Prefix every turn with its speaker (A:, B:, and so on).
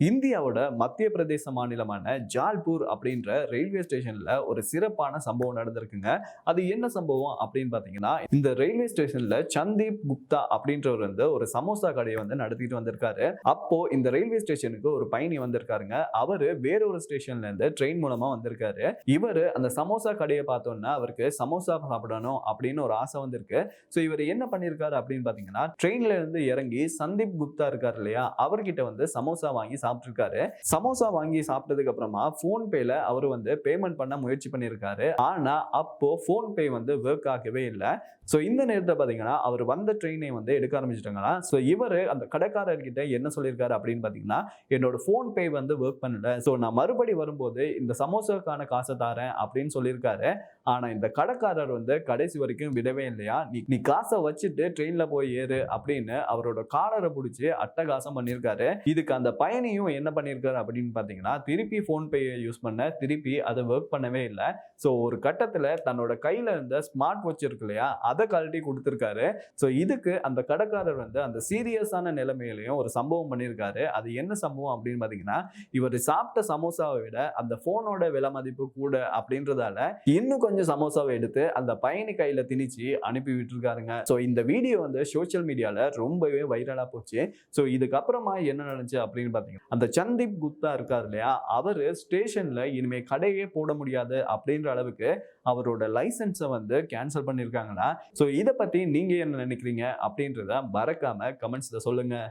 A: இந்தியாவோட மத்திய பிரதேச மாநிலமான ஜால்பூர் அப்படின்ற ரயில்வே ஸ்டேஷன்ல ஒரு சிறப்பான சம்பவம் நடந்திருக்குங்க. அது என்ன சம்பவம் அப்படின்னு பாத்தீங்கன்னா இந்த ரயில்வே ஸ்டேஷன்ல சந்தீப் குப்தா அப்படின்றவர் வந்து ஒரு சமோசா கடையை வந்து நடத்திட்டு வந்திருக்காரு. அப்போ இந்த ரயில்வே ஸ்டேஷனுக்கு ஒரு பயணி வந்திருக்காருங்க. அவரு வேற ஒரு ஸ்டேஷன்ல இருந்து ட்ரெயின் மூலமா வந்திருக்காரு. இவரு அந்த சமோசா கடையை பார்த்தோன்னா அவருக்கு சமோசா சாப்பிடணும் அப்படின்னு ஒரு ஆசை வந்திருக்கு. ஸோ இவர் என்ன பண்ணியிருக்காரு அப்படின்னு பாத்தீங்கன்னா ட்ரெயின்ல இருந்து இறங்கி சந்தீப் குப்தா இருக்காரு இல்லையா அவர்கிட்ட வந்து சமோசா வாங்கி சாப்பிட்ருக்காரு சமோசா வாங்கி சாப்பிட்டதுக்கு அப்புறமா ஃபோன்பேல அவர் வந்து பேமெண்ட் பண்ண முயற்சி பண்ணியிருக்காரு. ஆனால் அப்போ ஃபோன்பே வந்து ஒர்க் ஆகவே இல்லை. ஸோ இந்த நேரத்தில் பார்த்தீங்கன்னா அவர் வந்த ட்ரெயினை வந்து எடுக்க ஆரம்பிச்சிட்டாங்களா? ஸோ இவர் அந்த கடைக்காரர்கிட்ட என்ன சொல்லியிருக்காரு அப்படின்னு பார்த்தீங்கன்னா என்னோட ஃபோன்பே வந்து ஒர்க் பண்ணல. ஸோ நான் மறுபடி வரும்போது இந்த சமோசாக்கான காசை தரேன் அப்படின்னு சொல்லியிருக்காரு. ஆனால் இந்த கடைக்காரர் வந்து கடைசி வரைக்கும் விடவே இல்லையா? நீ நீ காசை வச்சுட்டு ட்ரெயினில் போய் ஏறு அப்படின்னு அவரோட காலரை பிடிச்சி அட்டகாசம் பண்ணியிருக்காரு. இதுக்கு அந்த பயணி பயணியும் என்ன பண்ணியிருக்காரு அப்படின்னு பார்த்தீங்கன்னா திருப்பி ஃபோன்பேயை யூஸ் பண்ண திருப்பி அதை ஒர்க் பண்ணவே இல்லை. ஸோ ஒரு கட்டத்தில் தன்னோட கையில் இருந்த ஸ்மார்ட் வாட்ச் இருக்கு இல்லையா அதை கழட்டி கொடுத்துருக்காரு. ஸோ இதுக்கு அந்த கடைக்காரர் வந்து அந்த சீரியஸான நிலைமையிலையும் ஒரு சம்பவம் பண்ணியிருக்காரு அது என்ன சம்பவம் அப்படின்னு பார்த்தீங்கன்னா இவர் சாப்பிட்ட சமோசாவை விட அந்த ஃபோனோட விலை மதிப்பு கூட அப்படின்றதால இன்னும் கொஞ்சம் சமோசாவை எடுத்து அந்த பயணி கையில் திணிச்சு அனுப்பி விட்டுருக்காருங்க. ஸோ இந்த வீடியோ வந்து சோஷியல் மீடியாவில் ரொம்பவே வைரலாக போச்சு. ஸோ இதுக்கப்புறமா என்ன நடந்துச்சு அப்படின்னு பார்த்தீங்கன்னா அந்த சந்தீப் குப்தா இருக்கார் இல்லையா அவர் ஸ்டேஷனில் இனிமேல் கடையே போட முடியாது அப்படின்ற அளவுக்கு அவரோட லைசன்ஸை வந்து கேன்சல் பண்ணியிருக்காங்களா ஸோ இதை பற்றி நீங்கள் என்ன நினைக்கிறீங்க அப்படின்றத மறக்காமல் கமெண்ட்ஸில் சொல்லுங்கள்